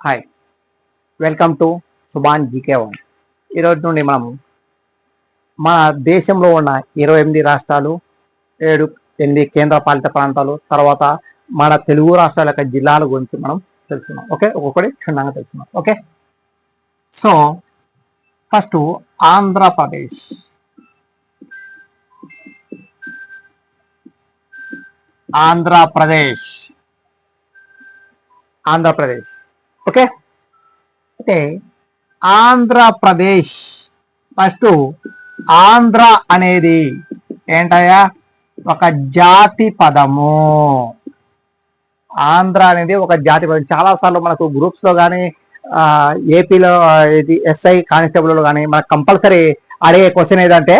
Hi welcome to Subhan GK one ఈరోజు నుండి మనం మన దేశంలో ఉన్న ఇరవై ఎనిమిది రాష్ట్రాలు ఏడు ఎనిమిది కేంద్ర పాలిత ప్రాంతాలు తర్వాత మన తెలుగు రాష్ట్రాల యొక్క జిల్లాల గురించి మనం తెలుసుకున్నాం ఓకే? ఒక్కొక్కటి క్షుణ్ణంగా తెలుసుకున్నాం okay? So first Andhra Pradesh. Andhra Pradesh. Andhra Pradesh. Okay? అయితే ఆంధ్రప్రదేశ్ ఫస్ట్ ఆంధ్ర అనేది ఏంటయ్యా? ఒక జాతి పదము. ఆంధ్ర అనేది ఒక జాతి పదం. చాలా సార్లు మనకు గ్రూప్స్లో కానీ ఏపీలో ఇది ఎస్ఐ కానిస్టేబుల్ కానీ మనకు కంపల్సరీ అడిగే క్వశ్చన్ ఏదంటే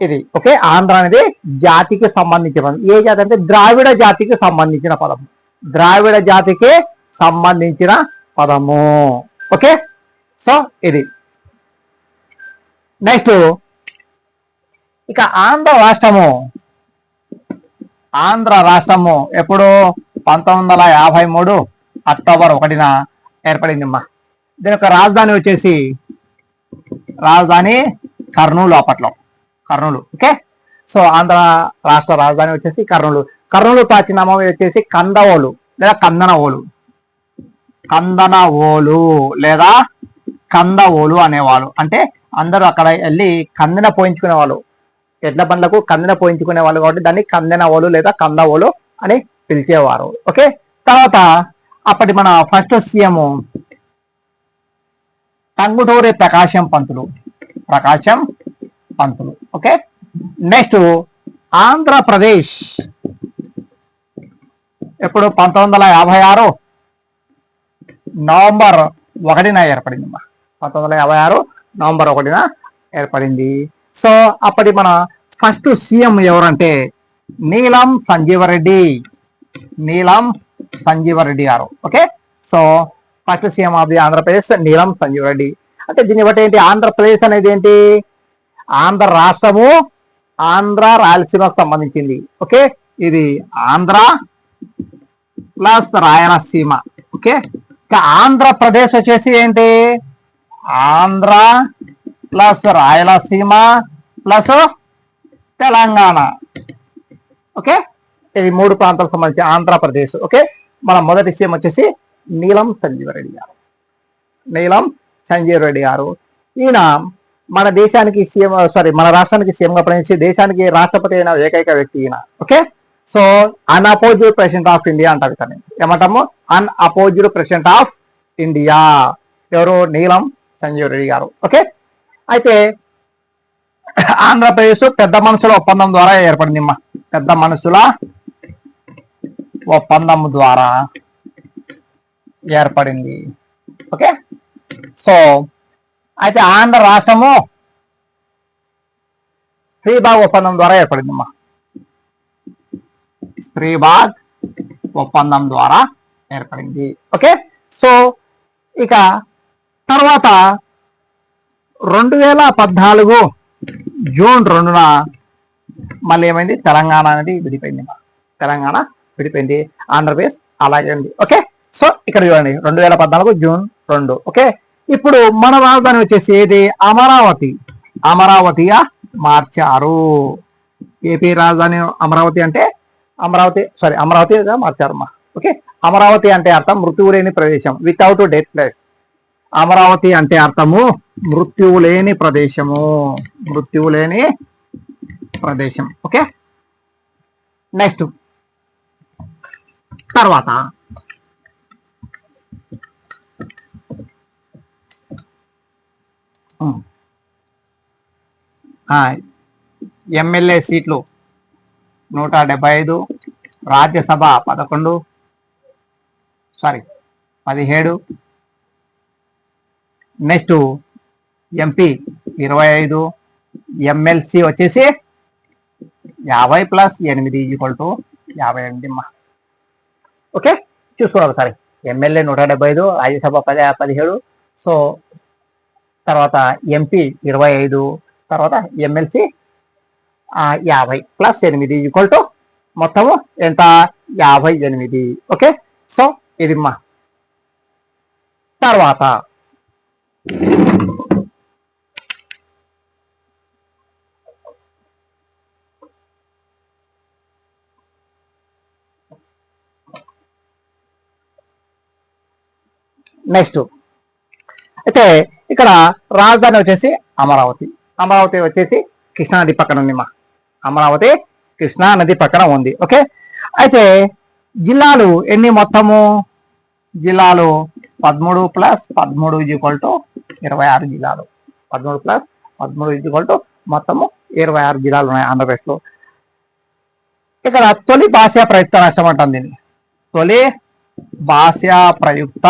ఇది. ఓకే? ఆంధ్ర అనేది జాతికి సంబంధించిన పదం. ఏ జాతి అంటే ద్రావిడ జాతికి సంబంధించిన పదం. ద్రావిడ జాతికి సంబంధించిన పదము. ఓకే? సో ఇది. నెక్స్ట్ ఇక ఆంధ్ర రాష్ట్రము. ఆంధ్ర రాష్ట్రము ఎప్పుడు? పంతొమ్మిది వందల యాభై మూడు అక్టోబర్ ఒకటిన ఏర్పడిందిమ్మా. దీని యొక్క రాజధాని వచ్చేసి రాజధాని కర్నూలు అప్పట్లో. కర్నూలు. ఓకే? సో ఆంధ్ర రాష్ట్ర రాజధాని వచ్చేసి కర్నూలు. కర్నూలు ప్రాచీనామం వచ్చేసి కందవోలు లేదా కందనవోలు. కందనవోలు లేదా కందవోలు అనేవాళ్ళు. అంటే అందరూ అక్కడ వెళ్ళి కందన పోయించుకునే వాళ్ళు ఎడ్ల బండ్లకు కందన పోయించుకునే వాళ్ళు కాబట్టి దాన్ని కందనవోలు లేదా కందవోలు అని పిలిచేవారు. ఓకే? తర్వాత అప్పటి మన first CM Tanguturi Prakasam Pantulu. Prakasam Pantulu. Okay? Next Andhra Pradesh. ఎప్పుడు? పంతొమ్మిది వందల యాభై ఆరు నవంబర్ ఒకటిన ఏర్పడింది అమ్మా పంతొమ్మిది వందల యాభై ఆరు నవంబర్ ఒకటిన ఏర్పడింది. సో అప్పటి మన ఫస్ట్ సీఎం ఎవరంటే నీలం సంజీవరెడ్డి. నీలం సంజీవరెడ్డి గారు. Okay? So first CM of the Andhra Pradesh Neelam Sanjeeva Reddy. అంటే దీన్ని బట్టి ఏంటి? ఆంధ్రప్రదేశ్ అనేది ఏంటి? ఆంధ్ర రాష్ట్రము ఆంధ్ర రాయలసీమకు సంబంధించింది. ఓకే? ఇది ఆంధ్ర ప్లస్ రాయలసీమ. ఓకే? ఆంధ్రప్రదేశ్ వచ్చేసి ఏంటి? Andhra plus Rayalaseema plus Telangana. Okay? ఇవి మూడు ప్రాంతాలకు సంబంధించి ఆంధ్రప్రదేశ్ ఓకే? మన మొదటి సీఎం వచ్చేసి నీలం సంజీవరెడ్డి గారు. నీలం సంజీవరెడ్డి గారు. ఈయన మన దేశానికి సీఎం సారీ మన రాష్ట్రానికి సీఎంగా పనిచేసి దేశానికి రాష్ట్రపతి అయిన ఏకైక వ్యక్తి ఈయన. Okay? So unopposed president of India అంటారు కానీ ఏమంటాము? అన్అపోజ్డ్ ప్రెసిడెంట్ ఆఫ్ ఇండియా ఎవరు? నీలం సంజీవ్ రెడ్డి గారు. ఓకే? అయితే ఆంధ్రప్రదేశ్ పెద్ద మనుషుల ఒప్పందం ద్వారా ఏర్పడింది అమ్మా. పెద్ద మనుషుల ఒప్పందం ద్వారా ఏర్పడింది. ఓకే? సో అయితే ఆంధ్ర రాష్ట్రము శ్రీబాగ్ ఒప్పందం ద్వారా ఏర్పడింది అమ్మా. శ్రీబాగ్ ఒప్పందం ద్వారా ఏర్పడింది. ఓకే? సో ఇక తర్వాత రెండు వేల పద్నాలుగు జూన్ రెండున మళ్ళీ ఏమైంది? తెలంగాణ అనేది విడిపోయింది తెలంగాణ విడిపోయింది. ఆంధ్రప్రదేశ్ అలాగే ఉంది. ఓకే? సో ఇక్కడ చూడండి. రెండు వేల పద్నాలుగు జూన్ రెండు. ఓకే? ఇప్పుడు మన రాజధాని వచ్చేసి ఏది? అమరావతి. అమరావతిగా మార్చారు. ఏపీ రాజధాని అమరావతి అంటే అమరావతి సారీ అమరావతిగా మార్చారమ్మా. ఓకే అమరావతి అంటే అర్థం మృత్యువు లేని ప్రదేశం వితౌట్ డెత్ ప్లేస్ అమరావతి అంటే అర్థము మృత్యువు లేని ప్రదేశము మృత్యువు లేని ప్రదేశం. ఓకే నెక్స్ట్ తర్వాత. Hmm. ఎమ్మెల్యే సీట్లు నూట డెబ్బై ఐదు రాజ్యసభ పదకొండు సారీ పదిహేడు. నెక్స్ట్ ఎంపీ ఇరవై ఐదు ఎమ్మెల్సీ వచ్చేసి యాభై ప్లస్ ఎనిమిది ఈక్వల్ టు యాభై ఎనిమిది అమ్మా ఓకే చూసుకోవాలి ఒకసారి. ఎమ్మెల్యే నూట డెబ్బై ఐదు రాజ్యసభ పది పదిహేడు. సో తర్వాత ఎంపీ ఇరవై ఐదు తర్వాత ఎమ్మెల్సీ యాభై ప్లస్ ఎనిమిది ఈక్వల్ టు మొత్తము ఎంత? యాభై ఎనిమిది. ఓకే? సో ఇది మా తర్వాత. నెక్స్ట్. అయితే ఇక్కడ రాజధాని వచ్చేసి అమరావతి. అమరావతి వచ్చేసి కృష్ణానది పక్కన ఉంది మా. అమరావతి కృష్ణా నది పక్కన ఉంది. ఓకే? అయితే జిల్లాలు ఎన్ని మొత్తము? జిల్లాలు పదమూడు ప్లస్ పదమూడు ఈక్వల్ టు ఇరవై ఆరు జిల్లాలు. పదమూడు ప్లస్ పదమూడు ఈక్వల్ టు మొత్తము ఇరవై ఆరు జిల్లాలు ఉన్నాయి ఆంధ్రప్రదేశ్లో. ఇక్కడ తొలి భాషా ప్రయుక్త రాష్ట్రం అంటుంది దీన్ని. తొలి భాషా ప్రయుక్త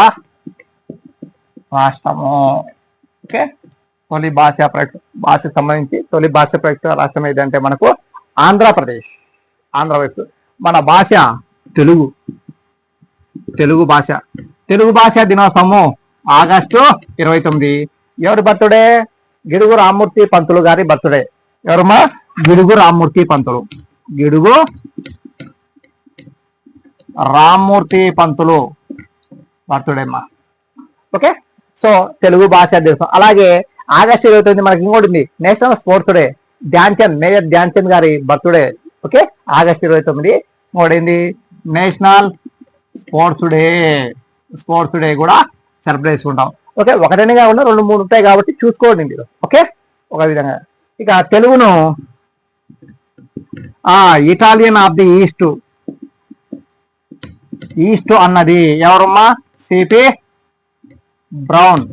రాష్ట్రము. ఓకే? తొలి భాష ప్రయుక్త భాషకు సంబంధించి తొలి భాష ప్రయుక్త రాష్ట్రం ఏదంటే మనకు ఆంధ్రప్రదేశ్. ఆంధ్రప్రదేశ్. మన భాష తెలుగు. తెలుగు భాష. తెలుగు భాష దినోత్సవము ఆగస్టు ఇరవై తొమ్మిది. ఎవరి బర్త్డే? గిడుగు రామ్మూర్తి పంతులు గారి బర్త్డే. ఎవరమ్మా? గిడుగు రామ్మూర్తి పంతులు. గిడుగు రామ్మూర్తి పంతులు బర్త్డే అమ్మా. ఓకే? సో తెలుగు భాష దినోత్సవం. అలాగే ఆగస్టు ఇరవై తొమ్మిది మనకి ఇంకోటి ఉంది. National sports day. Dhyan Chand major Dhyan Chand గారి బర్త్డే ఓకే? ఆగస్ట్ ఇరవై తొమ్మిది. మూడైంది national sports day. Sports day కూడా సెలబ్రేట్ చేసుకుంటాం ఓకే? ఒకటనే కాకుండా రెండు మూడు ఉంటాయి కాబట్టి చూసుకోండి మీరు. ఓకే? ఒక విధంగా. ఇక తెలుగును ఆ Italian of the east. East అన్నది ఎవరమ్మా? CP brown.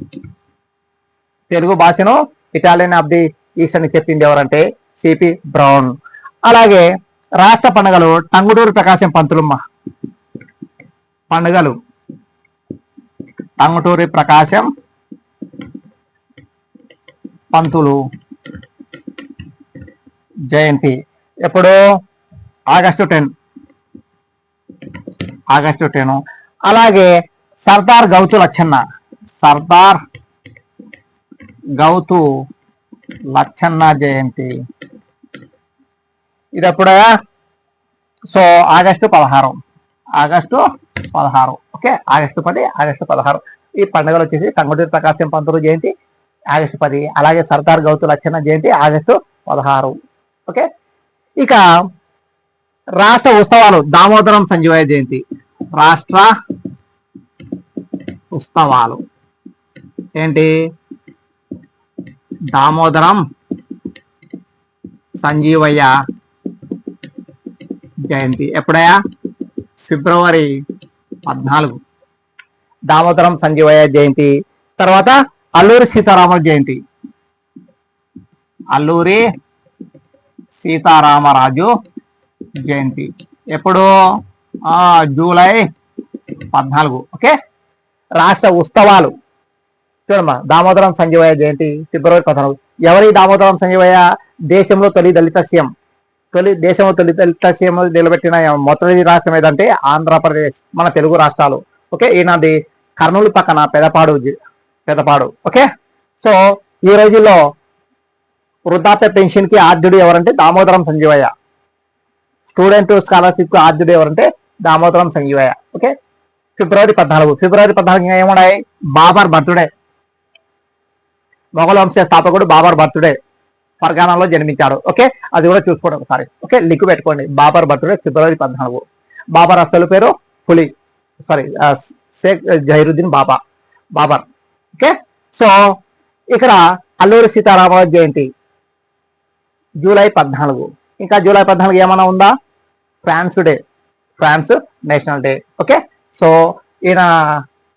తెలుగు భాషను ఇటాలియన్ ఆఫ్ ది ఈశ్వరుని చెప్పింది ఎవరంటే సిపి బ్రౌన్. అలాగే రాష్ట్ర పండుగలు టంగుటూరు ప్రకాశం పంతులమ్మ. పండుగలు. టంగుటూరి ప్రకాశం పంతులు. జయంతి. ఎప్పుడు? August ten. August ten. అలాగే సర్దార్ గౌతు లచ్చన్న. సర్దార్ గౌతు. లచ్చన్న జయంతి. ఇది ఎప్పుడు సో ఆగస్టు పదహారు. ఆగస్టు పదహారు. ఓకే? ఆగస్టు పది ఆగస్టు పదహారు. ఈ పండుగలు వచ్చేసి కంగుటూరి ప్రకాశం పంతులు జయంతి ఆగస్టు పది. అలాగే సర్దార్ గౌతు లచ్చన్న జయంతి ఆగస్టు పదహారు. ఓకే? ఇక రాష్ట్ర ఉత్సవాలు. దామోదరం సంజీవయ్య జయంతి. రాష్ట్ర ఉత్సవాలు. ఏంటి? దామోదరం సంజీవయ్య జయంతి. ఎప్పుడయ్యా? ఫిబ్రవరి పద్నాలుగు. దామోదరం సంజీవయ్య జయంతి. తర్వాత అల్లూరి సీతారామ జయంతి. అల్లూరి సీతారామరాజు జయంతి. ఎప్పుడు? ఆ, జూలై పద్నాలుగు. ఓకే? రాష్ట్ర ఉత్సవాలు. చూడమ్మా దామోదరం సంజీవయ్య జయంతి ఫిబ్రవరి పద్నాలుగు. ఎవరి దామోదరం సంజీవయ్య దేశంలో తొలి దళిత సీఎం? తొలి దేశంలో తొలి దళిత సీఎం నిలబెట్టిన మొదటి రాష్ట్రం ఏదంటే ఆంధ్రప్రదేశ్ మన తెలుగు రాష్ట్రాలు. ఓకే ఈనాది కర్నూలు పక్కన పెదపాడు పెదపాడు. ఓకే సో ఈ రోజుల్లో వృద్ధాప్య పెన్షన్కి ఆద్యుడు ఎవరంటే దామోదరం సంజీవయ్య స్టూడెంట్ స్కాలర్షిప్కు ఆద్యుడు ఎవరంటే దామోదరం సంజీవయ్య ఓకే ఫిబ్రవరి పద్నాలుగు. ఫిబ్రవరి పద్నాలుగు ఏమున్నాయి? బాబర్ బర్త్డే. మొఘల్ వంశ స్థాపకుడు బాబర్ బర్త్డే పర్గానాలో జన్మించాడు. ఓకే? అది కూడా చూసుకోండి ఒకసారి. ఓకే? లింక్ పెట్టుకోండి. బాబర్ బర్త్డే ఫిబ్రవరి పద్నాలుగు. బాబర్ అసలు పేరు? పులి. Sorry Sheikh Zahiruddin Baba. Babur. Okay? So ఇక్కడ అల్లూరి సీతారామరాజు జయంతి. జూలై పద్నాలుగు. ఇంకా జూలై పద్నాలుగు ఏమైనా ఉందా? France day. France national day. Okay? So ఈయన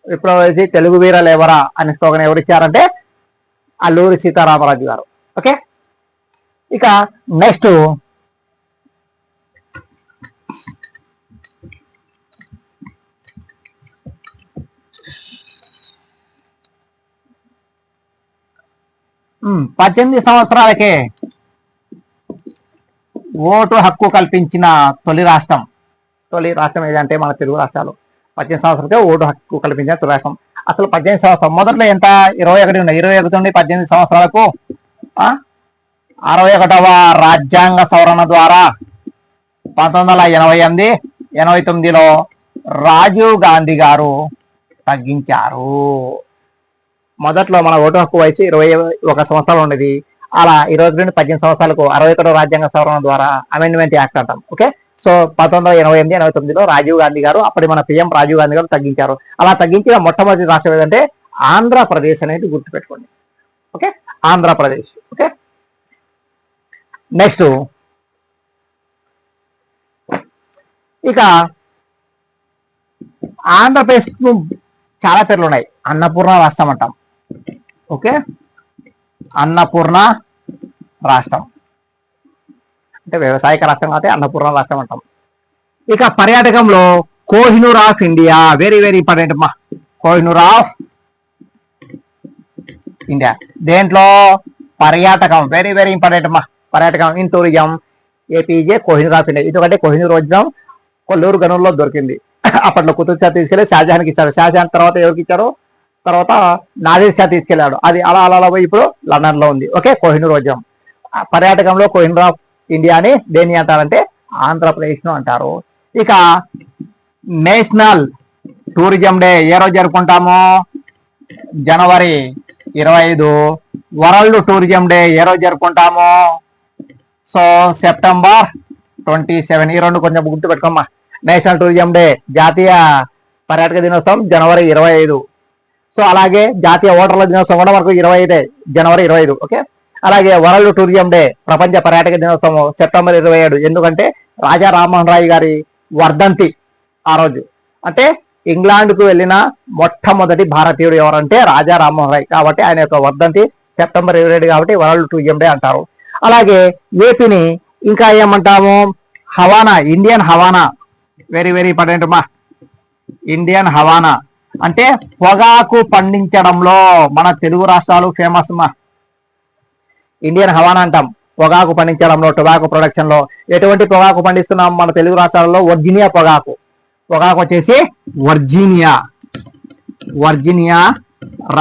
ఇప్పుడు తెలుగు వీరలు ఎవరా అనే స్లోగన్ ఎవరు ఇచ్చారంటే అల్లూరి సీతారామరాజు గారు. ఓకే? ఇక నెక్స్ట్. పద్దెనిమిది సంవత్సరాలకే ఓటు హక్కు కల్పించిన తొలి రాష్ట్రం. తొలి రాష్ట్రం ఏదంటే మన తెలుగు రాష్ట్రాలు. పద్దెనిమిది సంవత్సరాలకే ఓటు హక్కు కల్పించిన తొలి అసలు పద్దెనిమిది సంవత్సరం మొదట్లో ఎంత ఇరవై ఒకటి ఉన్నాయి? ఇరవై ఒకటి నుండి పద్దెనిమిది సంవత్సరాలకు ఆ, అరవై ఒకటవ రాజ్యాంగ సవరణ ద్వారా పంతొమ్మిది వందల ఎనభై ఎనిమిది ఎనభై తొమ్మిదిలో రాజీవ్ గాంధీ గారు తగ్గించారు. మొదట్లో మన ఓటు హక్కు వయసు ఇరవై ఒక సంవత్సరాలు ఉండేది. అలా ఇరవై నుండి పద్దెనిమిది సంవత్సరాలకు అరవై ఒకటో రాజ్యాంగ సవరణ ద్వారా అమెండ్మెంట్ యాక్ట్ అంటాం. ఓకే సో పంతొమ్మిది వందల ఎనభై ఎనిమిది ఎనభై తొమ్మిదిలో రాజీవ్ గాంధీ గారు అప్పటి మన పిఎం రాజీవ్ గాంధీ గారు తగ్గించారు. అలా తగ్గించిన మొట్టమొదటి రాష్ట్రం ఏదంటే ఆంధ్రప్రదేశ్ అనేది గుర్తుపెట్టుకోండి. ఓకే? ఆంధ్రప్రదేశ్. ఓకే? నెక్స్ట్. ఇక ఆంధ్రప్రదేశ్ చాలా పేర్లు ఉన్నాయి అన్నపూర్ణ రాష్ట్రం అంటాం. ఓకే? అన్నపూర్ణ రాష్ట్రం. అంటే వ్యవసాయక రాష్ట్రం అయితే అన్నపూర్ణ రాష్ట్రం అంటాం. ఇక పర్యాటకంలో Kohinoor of India very very important అమ్మా కోహినూర్ ఆఫ్ ఇండియా. దేంట్లో పర్యాటకం వెరీ వెరీ ఇంపార్టెంట్ అమ్మా పర్యాటకం in tourism APJ Kohinoor of India. ఇది కోహినూర్ వజ్రం కొల్లూరు గనుల్లో దొరికింది. అప్పట్లో కుతుబ్ షా తీసుకెళ్ళి షాజహాన్కి ఇచ్చారు. షాజహాన్ తర్వాత ఎవరికి ఇచ్చారు? తర్వాత నాదిర్ షా తీసుకెళ్ళాడు అది అలా అలా పోయి ఇప్పుడు లండన్లో ఉంది. ఓకే కోహినూర్ వజ్రం పర్యాటకంలో కోహినూర్ ఆఫ్ ఇండియా అని దేని అంటారంటే ఆంధ్రప్రదేశ్ను అంటారు. ఇక నేషనల్ టూరిజం డే ఏ రోజు జరుపుకుంటాము? జనవరి ఇరవై ఐదు వరల్డ్ టూరిజం డే ఏ రోజు జరుపుకుంటాము? So September twenty seven. ఈ రెండు కొంచెం గుర్తు పెట్టుకోమ్మా నేషనల్ టూరిజం డే జాతీయ పర్యాటక దినోత్సవం జనవరి ఇరవై ఐదు సో అలాగే జాతీయ ఓటర్ల దినోత్సవం కూడా మనకు ఇరవై ఐదే జనవరి ఇరవై ఐదు ఓకే? అలాగే వరల్డ్ టూరిజం డే ప్రపంచ పర్యాటక దినోత్సవం సెప్టెంబర్ ఇరవై ఏడు. ఎందుకంటే రాజా రామ్మోహన్ రాయ్ గారి వర్ధంతి ఆ రోజు. అంటే ఇంగ్లాండ్కు వెళ్ళిన మొట్టమొదటి భారతీయుడు ఎవరంటే రాజా రామ్మోహన్ రాయ్. కాబట్టి ఆయన యొక్క వర్ధంతి సెప్టెంబర్ ఇరవై ఏడు కాబట్టి వరల్డ్ టూరిజం డే అంటారు. అలాగే ఏపీని ఇంకా ఏమంటాము? Havana Indian Havana. Very very important మా. Indian Havana. అంటే పొగాకు పండించడంలో మన తెలుగు రాష్ట్రాలు ఫేమస్ మా. ఇండియన్ హవానా అంటాం. పొగాకు పండించడంలో టొబాకో ప్రొడక్షన్లో ఎటువంటి పొగాకు పండిస్తున్నాం మన తెలుగు రాష్ట్రాలలో? వర్జీనియా పొగాకు. పొగాకు వచ్చేసి వర్జీనియా. వర్జీనియా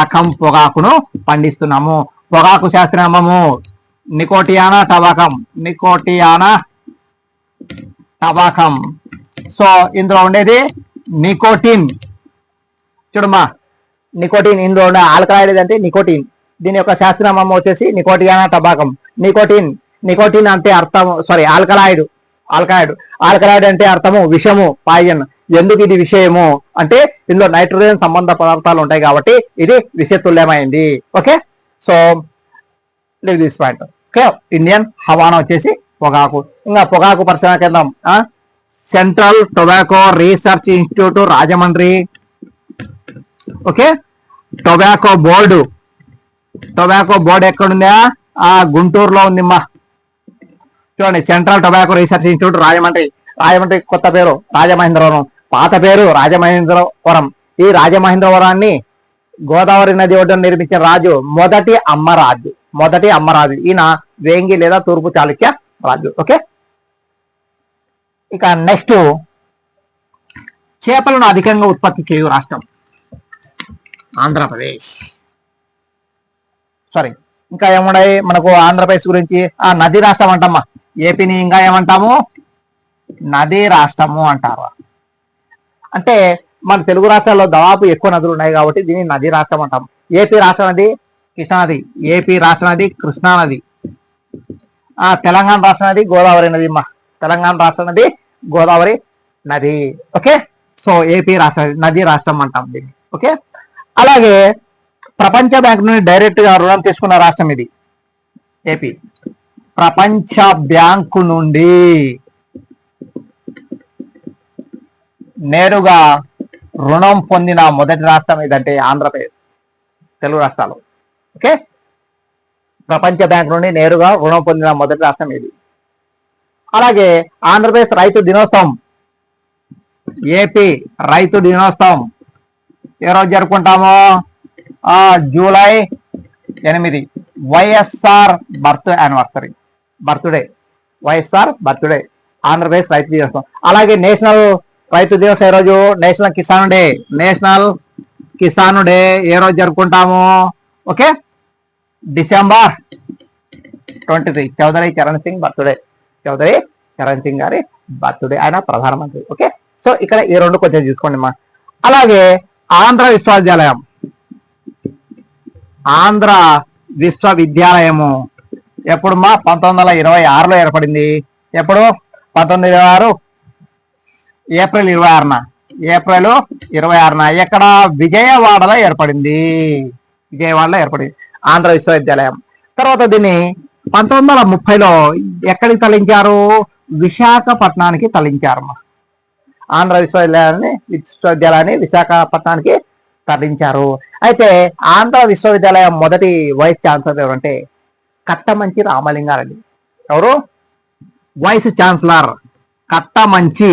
రకం పొగాకును పండిస్తున్నాము. పొగాకు శాస్త్రనామము nicotiana tabacum. Nicotiana tabacum. So ఇందులో ఉండేది నికోటిన్. చూడమ్మా. నికోటిన్ ఇందులో ఉండే ఆల్కలాయిడ్ అంటే నికోటిన్. దీని యొక్క శాస్త్రనామం వచ్చేసి నికోటియానా టబాకం. నికోటిన్ నికోటిన్ అంటే అర్థం సారీ ఆల్కలాయిడ్ ఆల్కలాయిడ్. ఆల్కలాయిడ్ అంటే అర్థము విషము పాయిజన్. ఎందుకు ఇది విషయము? అంటే ఇందులో నైట్రోజన్ సంబంధ పదార్థాలు ఉంటాయి కాబట్టి ఇది విషతుల్యమైంది. Okay? So live this point. Okay? Indian Havana వచ్చేసి పొగాకు. ఇంకా పొగాకు పరిశోధన కేంద్రం central tobacco research institute Rajahmundry. Okay? Tobacco board. Tobacco board ఎక్కడుందా? ఆ గుంటూరులో ఉందిమ్మా. చూడండి central tobacco research institute Rajahmundry. Rajahmundry కొత్త పేరు రాజమహేంద్రవరం. పాత పేరు రాజమహేంద్రవరం. ఈ రాజమహేంద్రవరాన్ని గోదావరి నది ఒడ్డున నిర్మించిన రాజు మొదటి అమ్మరాజు. మొదటి అమ్మరాజు. ఈయన వేంగి లేదా తూర్పు చాళుక్య రాజు. ఓకే? ఇక నెక్స్ట్ చేపలను అధికంగా ఉత్పత్తి చేయు రాష్ట్రం. ఆంధ్రప్రదేశ్. సారీ ఇంకా ఏమున్నాయి మనకు ఆంధ్రప్రదేశ్ గురించి ఆ నది రాష్ట్రం అంటమ్మా. ఏపీని ఇంకా ఏమంటాము? నది రాష్ట్రము అంటారు. అంటే మన తెలుగు రాష్ట్రాల్లో దాదాపు ఎక్కువ నదులు ఉన్నాయి కాబట్టి దీన్ని నది రాష్ట్రం అంటాం ఏపీ రాష్ట్ర నది కృష్ణానది ఏపీ రాష్ట్ర నది కృష్ణానది ఆ తెలంగాణ రాష్ట్ర నది గోదావరి నది అమ్మా. తెలంగాణ రాష్ట్ర నది గోదావరి నది. ఓకే? సో ఏపీ రాష్ట్ర నది రాష్ట్రం అంటాం దీన్ని. ఓకే? అలాగే ప్రపంచ బ్యాంక్ నుండి డైరెక్ట్గా రుణం తీసుకున్న రాష్ట్రం ఇది. ఏపీ. ప్రపంచ బ్యాంకు నుండి నేరుగా రుణం పొందిన మొదటి రాష్ట్రం ఏదంటే ఆంధ్రప్రదేశ్. తెలుగు రాష్ట్రాలు. ఓకే? ప్రపంచ బ్యాంక్ నుండి నేరుగా రుణం పొందిన మొదటి రాష్ట్రం ఇది. అలాగే ఆంధ్రప్రదేశ్ రైతు దినోత్సవం. ఏపీ రైతు దినోత్సవం. ఏ రోజు జరుపుకుంటామో? జూలై ఎనిమిది. YSR birth anniversary birthday. YSR birthday. Andhra Pradesh రైతు దినోత్సవం. అలాగే నేషనల్ రైతు దినోత్సవం ఈ రోజు? National Kisan day. National Kisan day ఏ రోజు జరుపుకుంటాము? Okay? December twenty three Chaudhary Charan Singh birthday. Chaudhary Charan Singh గారి బర్త్డే. ఆయన ప్రధానమంత్రి. ఓకే? సో ఇక్కడ ఈ రెండు కొంచెం చూసుకోండి మా. అలాగే ఆంధ్ర విశ్వవిద్యాలయం. ఆంధ్ర విశ్వవిద్యాలయము. ఎప్పుడు మా పంతొమ్మిది వందల ఇరవై ఆరులో ఏర్పడింది? ఎప్పుడు? పంతొమ్మిది ఇరవై ఆరు? ఏప్రిల్ ఇరవై ఆరున. ఏప్రిల్ ఇరవై ఆరున. ఎక్కడ? విజయవాడలో ఏర్పడింది. విజయవాడలో ఏర్పడింది. ఆంధ్ర విశ్వవిద్యాలయం. తర్వాత దీన్ని పంతొమ్మిది వందల ముప్పైలో ఎక్కడికి తరలించారు? విశాఖపట్నానికి తరలించారు. ఆంధ్ర విశ్వవిద్యాలయాన్ని విశ్వవిద్యాలయాన్ని విశాఖపట్నానికి తరలించారు అయితే ఆంధ్ర విశ్వవిద్యాలయం మొదటి వైస్ ఛాన్సలర్ ఎవరంటే కట్టమంచి రామలింగారెడ్డి. ఎవరు? Vice chancellor Kattamanchi.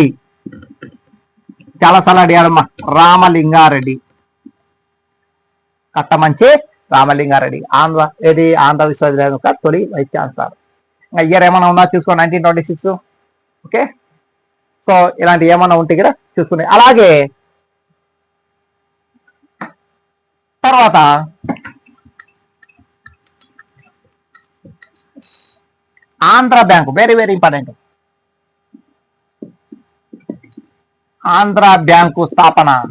చాలా సార్లు అడిగాడమ్మా రామలింగారెడ్డి. కట్టమంచి రామలింగారెడ్డి. ఆంధ్ర ఏది? ఆంధ్ర విశ్వవిద్యాలయం యొక్క తొలి వైస్ ఛాన్సలర్. ఇంకా ఇయర్ ఏమైనా ఉందా చూసుకో nineteen twenty six okay? So ఇలాంటి ఏమైనా ఉంటే కూడా చూసుకునే. అలాగే తర్వాత Andhra bank very very important Andhra bank స్థాపన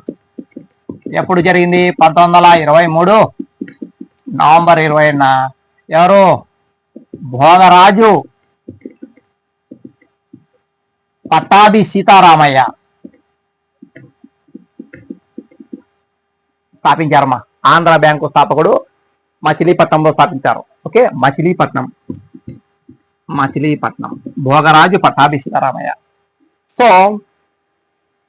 ఎప్పుడు జరిగింది? పంతొమ్మిది వందల ఇరవై మూడు నవంబర్ ఇరవైన. ఎవరు? భోగరాజు. పట్టాభి సీతారామయ్య. స్థాపించారమ్మా. ఆంధ్ర బ్యాంకు స్థాపకుడు మచిలీపట్నంలో స్థాపించారు. ఓకే? మచిలీపట్నం. మచిలీపట్నం. భోగరాజు పట్టాభి సీతారామయ్య సో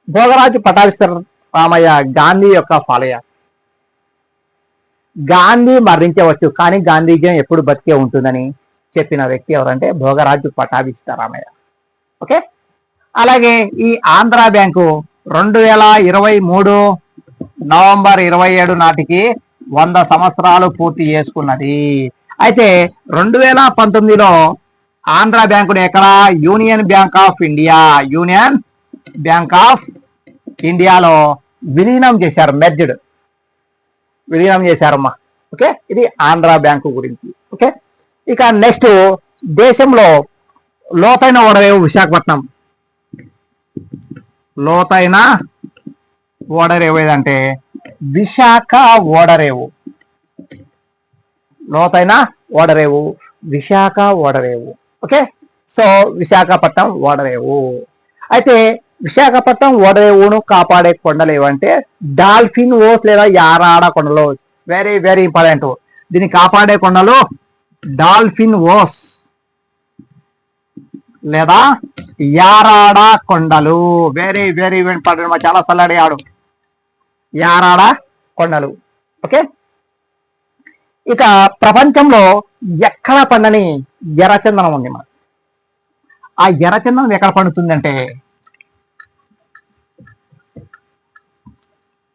భోగరాజు పట్టాభి సీతారామయ్య గాంధీ యొక్క ఫాలోయ గాంధీ మరణించవచ్చు కానీ గాంధీజీ ఎప్పుడు బతికే ఉంటుందని చెప్పిన వ్యక్తి ఎవరంటే భోగరాజు పట్టాభి సీతారామయ్య ఓకే? అలాగే ఈ ఆంధ్ర బ్యాంకు రెండు వేల ఇరవై మూడు నవంబర్ ఇరవై ఏడు నాటికి వంద సంవత్సరాలు పూర్తి చేసుకున్నది. అయితే రెండు వేల పంతొమ్మిదిలో ఆంధ్ర బ్యాంకు ఎక్కడ? Union bank of India. Union bank of ఇండియాలో విలీనం చేశారు మెర్జ్డ్. విలీనం చేశారమ్మా. ఓకే? ఇది ఆంధ్ర బ్యాంకు గురించి. ఓకే? ఇక నెక్స్ట్ దేశంలో లోతైన ఓడరేవు విశాఖపట్నం. లోతైన ఓడరేవు ఏదంటే విశాఖ ఓడరేవు. లోతైన ఓడరేవు. విశాఖ ఓడరేవు. ఓకే? సో విశాఖపట్నం ఓడరేవు. అయితే విశాఖపట్నం ఓడరేవును కాపాడే కొండలు ఏవంటే డాల్ఫిన్ ఓస్ లేదా యారాడ కొండలు. వెరీ వెరీ ఇంపార్టెంట్ దీన్ని కాపాడే కొండలు డాల్ఫిన్ ఓస్ లేదా యారాడ కొండలు. వెరీ వెరీ ఇంపార్టెంట్ చాలా సల్లడి అడిగాడు యారాడ? కొండలు. ఓకే? ఇక ప్రపంచంలో ఎక్కడ పండని ఎర్రచందనం ఉంది మనకు? ఆ ఎర్రచందనం ఎక్కడ పండుతుందంటే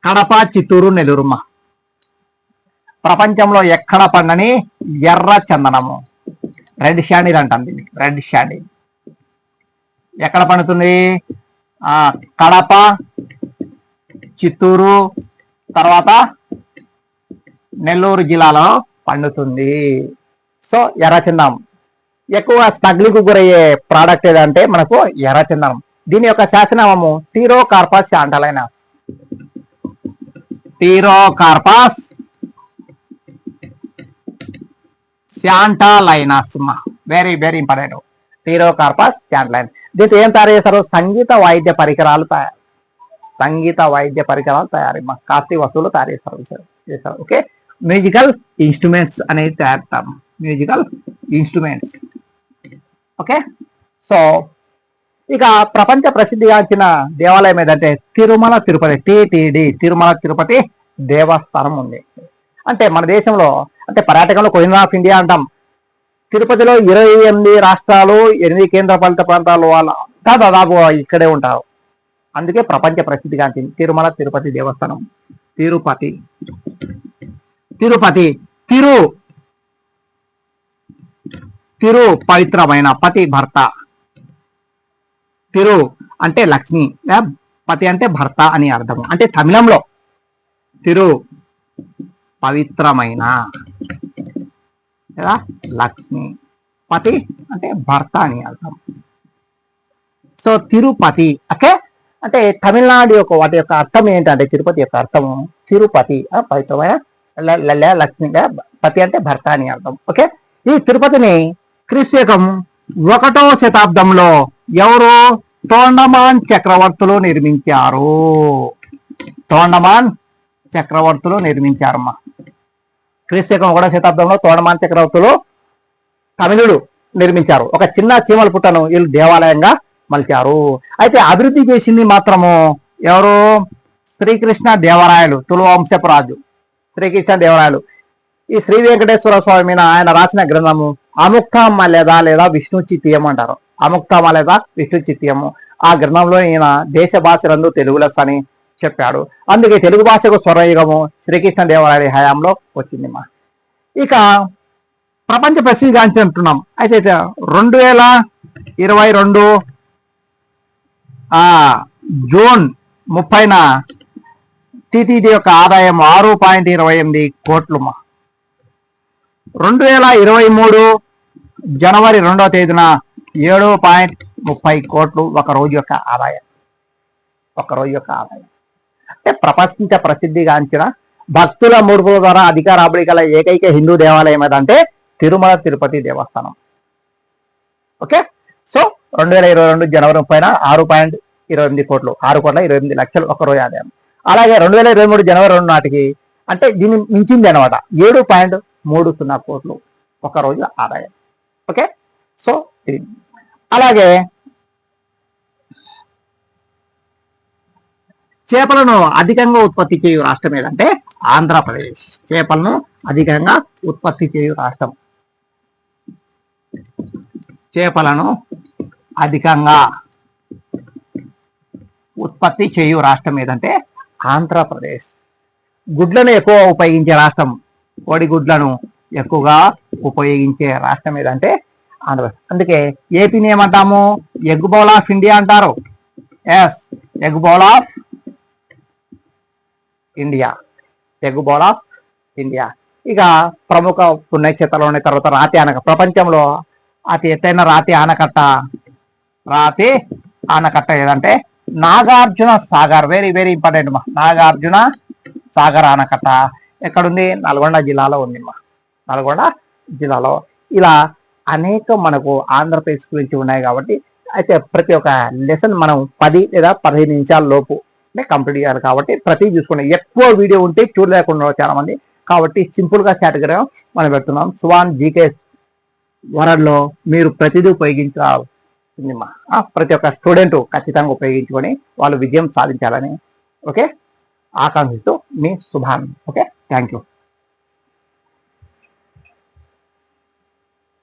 కడప చిత్తూరు నెల్లూరుమ్మ ప్రపంచంలో ఎక్కడ పండని ఎర్ర చందనము? రెడ్ షాండీల్ అంటాం దీన్ని. Red sandal. ఎక్కడ పండుతుంది? ఆ కడప చిత్తూరు తర్వాత నెల్లూరు జిల్లాలో పండుతుంది. సో ఎర్రచందనం ఎక్కువ స్మగ్లింగ్ గురయ్యే ప్రోడక్ట్ ఏదంటే మనకు ఎర్రచందనం దీని యొక్క శాసనామము pterocarpus santalinus pterocarpus santalinus very very important pterocarpus santalin. దీంతో ఏం తయారు చేస్తారు? సంగీత వాయిద్య పరికరాలు తయారు సంగీత వాయిద్య పరికరాలు తయారీ మా కాస్తి వస్తువులు తయారు చేస్తారు చేస్తారు. ఓకే మ్యూజికల్ ఇన్స్ట్రుమెంట్స్ అనేది తయారు మ్యూజికల్ ఇన్స్ట్రుమెంట్స్ ఓకే సో ఇక ప్రపంచ ప్రసిద్ధిగాంచిన దేవాలయం ఏదంటే తిరుమల తిరుపతి టిటిడి తిరుమల తిరుపతి దేవస్థానం ఉంది. అంటే మన దేశంలో అంటే పర్యాటకంలో క్వీన్ ఆఫ్ ఇండియా అంటాం. తిరుపతిలో ఇరవై ఎనిమిది రాష్ట్రాలు ఎనిమిది కేంద్ర పాలిత ప్రాంతాలు వాళ్ళ దాదాపు ఇక్కడే ఉంటారు. అందుకే ప్రపంచ ప్రసిద్ధిగాంచింది తిరుమల తిరుపతి దేవస్థానం. తిరుపతి. తిరుపతి. తిరు. తిరు పవిత్రమైన పతి భర్త. తిరు అంటే లక్ష్మి. పతి అంటే భర్త అని అర్థం అంటే తమిళంలో తిరు పవిత్రమైన లేదా లక్ష్మి. పతి అంటే భర్త అని అర్థం. సో తిరుపతి. ఓకే? అంటే తమిళనాడు యొక్క వాటి యొక్క అర్థం ఏంటంటే తిరుపతి యొక్క అర్థం తిరుపతి ఆ, పవిత్రమైన ల- లక్ష్మి పతి అంటే భర్త అని అర్థం. ఓకే? ఈ తిరుపతిని క్రిస్యకం ఒకటో శతాబ్దంలో ఎవరు? తోండమాన్ చక్రవర్తులు నిర్మించారు. తోండమాన్ చక్రవర్తులు నిర్మించారమ్మా. క్రీస్తుకం ఒకటో శతాబ్దంలో తోండమాన్ చక్రవర్తులు తమిళుడు నిర్మించారు. ఒక చిన్న చీమల పుట్టను వీళ్ళు దేవాలయంగా మలిచారు. అయితే అభివృద్ధి చేసింది మాత్రము ఎవరు? శ్రీకృష్ణ దేవరాయలు తులవంశపరాజు. శ్రీకృష్ణ దేవరాయలు. ఈ శ్రీ వెంకటేశ్వర స్వామి మీద ఆయన రాసిన గ్రంథము అముక్తమలెద లేదా విష్ణు చిత్తియం అంటారు. అముక్తమలెద విష్ణు చిత్తియము. ఆ గ్రంథంలో ఈయన దేశ భాషలందు తెలుగు అని చెప్పాడు. అందుకే తెలుగు భాషకు స్వరయుగము శ్రీకృష్ణ దేవరాయల హయాంలో వచ్చింది మా. ఇక ప్రపంచ ప్రసిద్ధిగాంచి అంటున్నాం. అయితే రెండు వేల ఇరవై రెండు జూన్ ముప్పైన టిటిడి యొక్క ఆదాయం ఆరు పాయింట్ ఇరవై ఎనిమిది కోట్లు మా. రెండు వేల ఇరవై మూడు జనవరి రెండవ తేదీన ఏడు పాయింట్ ముప్పై కోట్లు ఒక రోజు యొక్క ఆదాయం. ఒక రోజు యొక్క ఆదాయం. అంటే ప్రపంచ ప్రసిద్ధిగాంచిన భక్తుల మూర్పుల ద్వారా అధికార అబడికల ఏకైక హిందూ దేవాలయం ఏదంటే తిరుమల తిరుపతి దేవస్థానం. ఓకే? రెండు వేల ఇరవై రెండు జనవరి ముప్పై ఆరు పాయింట్ ఇరవై ఎనిమిది కోట్లు ఆరు కోట్ల ఇరవై ఎనిమిది లక్షలు ఒక రోజు ఆదాయం. అలాగే రెండు వేల ఇరవై మూడు జనవరి రెండు నాటికి అంటే దీన్ని మించింది అనమాట ఏడు పాయింట్ మూడు సున్నా కోట్లు ఒక రోజు ఆదాయం. ఓకే? సో ఇది. అలాగే చేపలను అధికంగా ఉత్పత్తి చేయు రాష్ట్రం ఏదంటే ఆంధ్రప్రదేశ్. చేపలను అధికంగా ఉత్పత్తి చేయు రాష్ట్రం. చేపలను అధికంగా ఉత్పత్తి చేయు రాష్ట్రం ఏదంటే ఆంధ్రప్రదేశ్. గుడ్లను ఎక్కువ ఉపయోగించే రాష్ట్రం కోడి గుడ్లను ఎక్కువగా ఉపయోగించే రాష్ట్రం ఏదంటే ఆంధ్రప్రదేశ్. అందుకే ఏపీని ఏమంటాము? ఎగ్ బౌల్ ఆఫ్ ఇండియా అంటారు. Yes egg bowl of India. Egg bowl of India. ఇక ప్రముఖ పుణ్యక్షేత్రాలు ఉన్నాయి తర్వాత రాతి ఆనక. ప్రపంచంలో అతి ఎత్తైన రాతి ఆనకట్ట రాతి ఆనకట్ట ఏదంటే Nagarjuna Sagar. Very very important మా. నాగార్జున సాగర్ ఆనకట్ట. ఎక్కడుంది? నల్గొండ జిల్లాలో ఉంది మా నల్గొండ జిల్లాలో. ఇలా అనేక మనకు ఆంధ్రప్రదేశ్ గురించి ఉన్నాయి కాబట్టి అయితే ప్రతి ఒక్క లెసన్ మనం పది లేదా పదిహేను నిమిషాల లోపు కంప్లీట్ చేయాలి కాబట్టి ప్రతి చూసుకున్నాం ఎక్కువ వీడియో ఉంటే చూడలేకుండా చాలా మంది కాబట్టి సింపుల్గా కేటగిరీ మనం పెడుతున్నాం. సువాన్ జీకే వరల్డ్లో మీరు ప్రతిదీ ఉపయోగించాలి. మా ప్రతి ఒక్క స్టూడెంట్ ఖచ్చితంగా ఉపయోగించుకొని వాళ్ళు విజయం సాధించాలని ఓకే? ఆకాంక్షిస్తూ మీ శుభాన్ ఓకే? Thank you